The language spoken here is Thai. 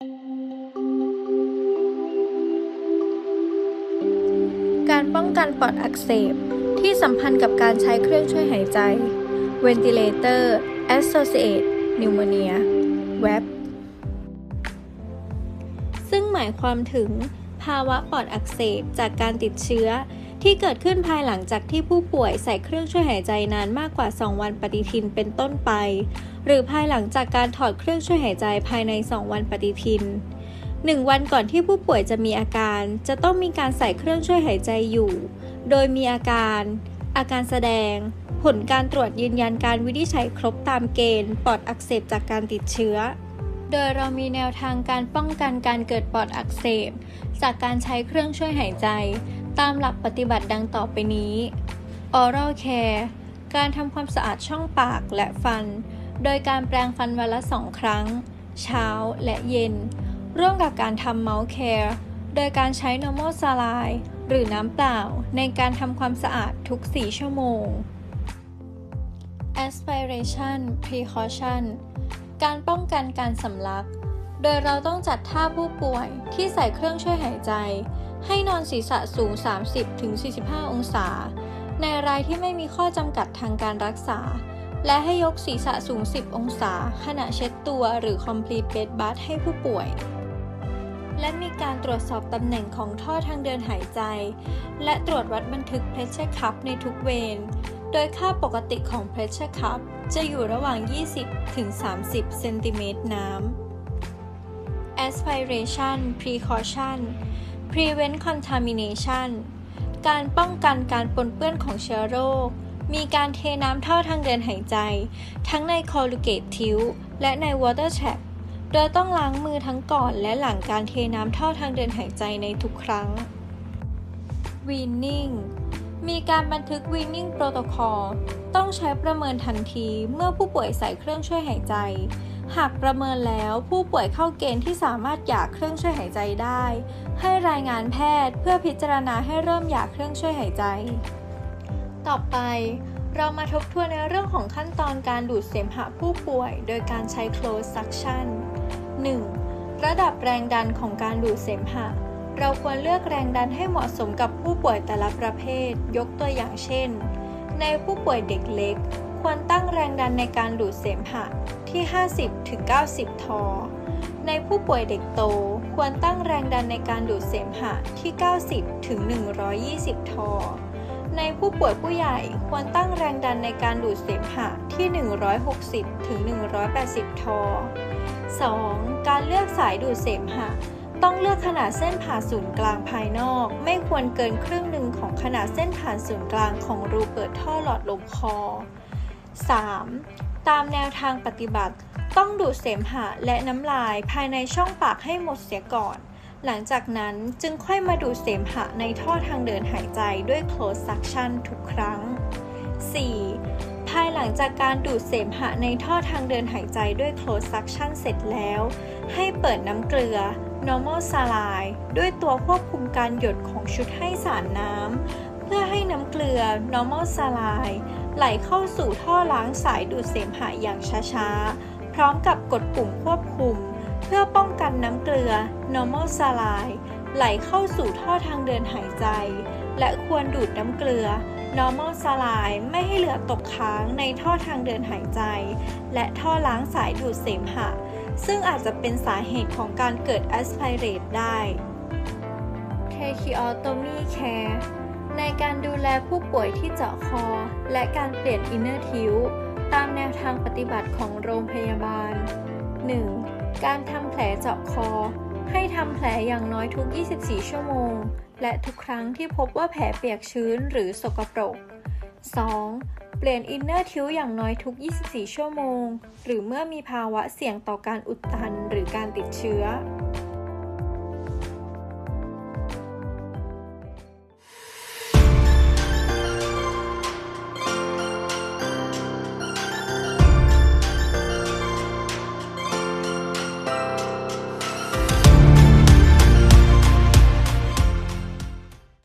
การป้องกันปอดอักเสบ ที่สัมพันธ์กับการใช้เครื่องช่วยหายใจ Ventilator Associated Pneumonia WAP ซึ่งหมายความถึงภาวะปอดอักเสบจากการติดเชื้อ ที่เกิดขึ้นภายหลังจากที่ผู้ป่วยใส่เครื่องช่วยหายใจนานมากกว่า 2 วันปฏิทินเป็นต้นไป หรือภายหลังจากการถอดเครื่องช่วยหายใจภายใน 2 วันปฏิทิน 1 วันก่อนที่ผู้ป่วยจะมีอาการ จะต้องมีการใส่เครื่องช่วยหายใจอยู่ โดยมีอาการ อาการแสดง ผลการตรวจยืนยันการวินิจฉัยครบตามเกณฑ์ ปอดอักเสบจากการติดเชื้อ โดยเรามีแนวทางการป้องกันการเกิดปอดอักเสบ จากการใช้เครื่องช่วยหายใจ ตามหลักปฏิบัติดังต่อไปนี้ oral care การทำความสะอาดช่องปากและฟัน โดยการแปรงฟันวันละสองครั้ง เช้าและเย็น ร่วมกับการทำ mouth care โดยการใช้ normal saline หรือน้ำเปล่าในการทำความสะอาดทุก 4 ชั่วโมง aspiration precaution การป้องกันการสำลัก โดยเราต้องจัดท่าผู้ป่วยที่ใส่เครื่องช่วยหายใจ ให้นอนศีรษะสูง 30-45 องศา ในรายที่ไม่มีข้อจำกัดทางการรักษา และให้ยกศีรษะสูง 10 องศา ขณะเช็ดตัวหรือ complete bed bath ให้ผู้ป่วย และมีการตรวจสอบตำแหน่งของท่อทางเดินหายใจ และตรวจวัดบันทึก pressure cup ในทุกเวร โดยค่าปกติของ pressure cup จะอยู่ระหว่าง 20-30 เซนติเมตรน้ำ aspiration precaution prevent contamination การป้องกันการปนเปื้อนของเชื้อโรค มีการเทน้ำท่อทางเดินหายใจ ทั้งใน colugate tube และใน water trap โดยต้องล้างมือทั้งก่อนและหลังการเทน้ำท่อทางเดินหายใจในทุกครั้ง weaning มีการบันทึก weaning protocol ต้องใช้ประเมินทันทีเมื่อผู้ป่วยใส่เครื่องช่วยหายใจ หากประเมินแล้วผู้ป่วยเข้าเกณฑ์ที่สามารถหยาเครื่องช่วยหายใจได้ ให้รายงานแพทย์เพื่อพิจารณาให้เริ่มหยาเครื่องช่วยหายใจ ต่อไปเรามาทบทวนในเรื่องของขั้นตอนการดูดเสมหะผู้ป่วย โดยการใช้ closed suction 1. ระดับแรงดันของการดูดเสมหะ เราควรเลือกแรงดันให้เหมาะสมกับผู้ป่วยแต่ละประเภท ยกตัวอย่างเช่น ในผู้ป่วยเด็กเล็ก ควรตั้งแรงดันในการดูดเสมหะที่ 50-90 ทอ ในผู้ป่วยเด็กโต ควรตั้งแรงดันในการดูดเสมหะที่ 90-120 ทอ ในผู้ป่วยผู้ใหญ่ควรตั้งแรงดันในการดูดเสมหะที่ 160-180 ทอ 2. การเลือกสายดูดเสมหะ ต้องเลือกขนาดเส้นผ่าศูนย์กลางภายนอก ไม่ควรเกินครึ่งหนึ่งของขนาดเส้นผ่านศูนย์กลางของรูเปิดท่อหลอดลมคอ 3. ตามแนวทางปฏิบัติ ต้องดูดเสมหะและน้ำลายภายในช่องปากให้หมดเสียก่อน หลังจากนั้นจึงค่อยมาดูดเสมหะในท่อทางเดินหายใจด้วย close suction ทุกครั้ง 4. ภายหลังจากการดูดเสมหะในท่อทางเดินหายใจด้วย close suction เสร็จแล้ว ให้เปิดน้ำเกลือ normal saline ด้วยตัวควบคุมการหยดของชุดให้สารน้ำ เพื่อให้น้ำเกลือ normal saline ไหลเข้าสู่ท่อล้างสายดูดเสมหะอย่างช้าๆ พร้อมกับกดปุ่มควบคุม เพื่อป้องกันน้ำเกลือ normal saline ไหลเข้าสู่ท่อทางเดินหายใจ และควรดูดน้ำเกลือ normal saline ไม่ให้เหลือตกค้างในท่อทางเดินหายใจ และท่อล้างสายดูดเสมหะ ซึ่งอาจจะเป็นสาเหตุของการเกิด aspirate ได้ tracheotomy care ในการดูแลผู้ป่วยที่เจาะคอ และการเปลี่ยน inner tube ตามแนวทางปฏิบัติของโรงพยาบาล 1. การทำแผลเจาะคอ ให้ทำแผลอย่างน้อยทุก 24 ชั่วโมง และทุกครั้งที่พบว่าแผลเปียกชื้นหรือสกปรก 2. เปลี่ยนอินเนอร์ทิวอย่างน้อยทุก 24 ชั่วโมง หรือเมื่อมีภาวะเสี่ยงต่อการอุดตันหรือการติดเชื้อ